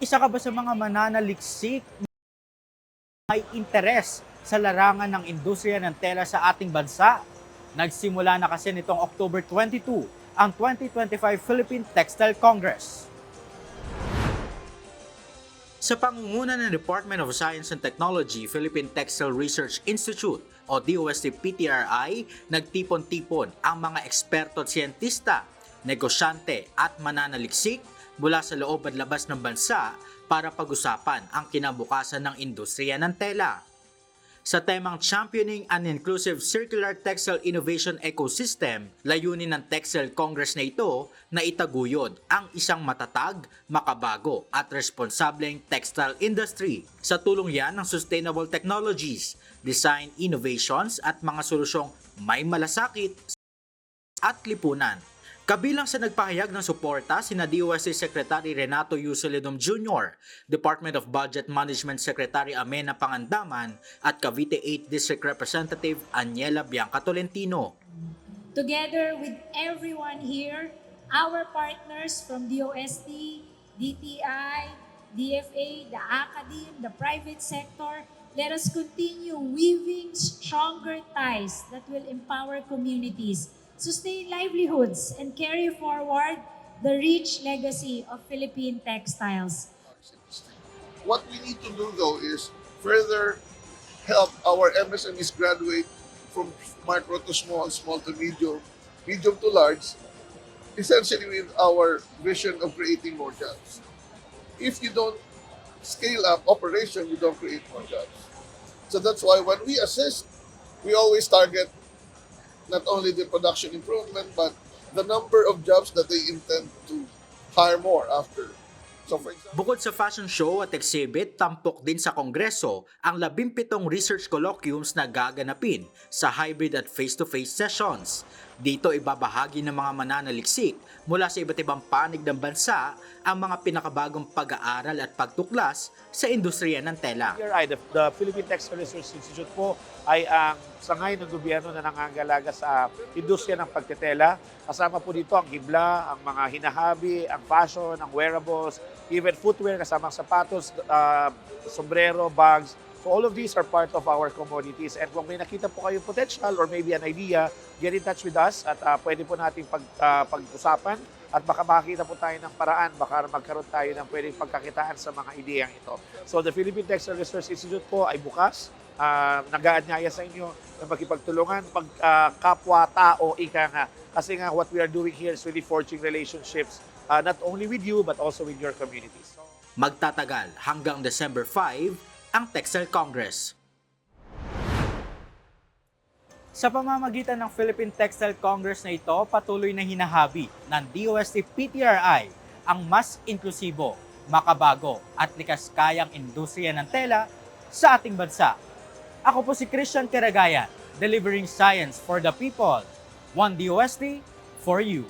Isa ka ba sa mga mananaliksik may interes sa larangan ng industriya ng tela sa ating bansa? Nagsimula na kasi nitong October 22 ang 2025 Philippine Textile Congress. Sa pangunguna ng Department of Science and Technology, Philippine Textile Research Institute o DOST-PTRI, nagtipon-tipon ang mga eksperto at siyentista, negosyante at mananaliksik mula sa loob at labas ng bansa para pag-usapan ang kinabukasan ng industriya ng tela. Sa temang Championing an Inclusive Circular Textile Innovation Ecosystem, layunin ng Textile Congress na ito na itaguyod ang isang matatag, makabago at responsableng textile industry. Sa tulong yan ng sustainable technologies, design innovations at mga solusyong may malasakit at lipunan. Kabilang sa nagpahayag ng suporta sina DOST Secretary Renato Yusolidum Jr., Department of Budget Management Secretary Amena Pangandaman at Cavite 8 District Representative Aniela Bianca Tolentino. together with everyone here, our partners from DOST, DTI, DFA, the academe, the private sector, let us continue weaving stronger ties that will empower communities, sustain livelihoods, and carry forward the rich legacy of Philippine textiles. What we need to do though is further help our MSMEs graduate from micro to small, small to medium, medium to large, essentially with our vision of creating more jobs. If you don't scale up operation, you don't create more jobs. So that's why when we assist, we always target not only the production improvement, but the number of jobs that they intend to hire more after. So for example, Bukod sa fashion show at exhibit, tampok din sa Kongreso ang 17 research colloquiums na gaganapin sa hybrid at face-to-face sessions. Dito ibabahagi ng mga mananaliksik mula sa iba't ibang panig ng bansa ang mga pinakabagong pag-aaral at pagtuklas sa industriya ng tela. PRI, the, the Philippine Textile Research Institute po ay ang sangay ng gobyerno na nangangalaga sa industriya ng pagtetela. Kasama po dito ang gibla, ang mga hinahabi, ang fashion, ang wearables, even footwear, kasama ang sapatos, uh, sombrero, bags. All of these are part of our commodities. And kung may nakita po kayong potential or maybe an idea, get in touch with us at uh, pwede po nating pag, uh, pag-usapan at baka makakita po tayo ng paraan, baka magkaroon tayo ng pwedeng pagkakitaan sa mga ideyang ito. So the Philippine Textile Research Institute po ay bukas, uh, nag-aanyaya sa inyo na magkipagtulungan, pag uh, kapwa-tao, ika nga. Kasi nga what we are doing here is really forging relationships uh, not only with you but also with your communities. Magtatagal hanggang December 5 ang Textile Congress. Sa pamamagitan ng Philippine Textile Congress na ito, patuloy na hinahabi ng DOST PTRI ang mas inklusibo, makabago at likas kayang industriya ng tela sa ating bansa. Ako po si Christian Teragayan, delivering science for the people. One DOST for you.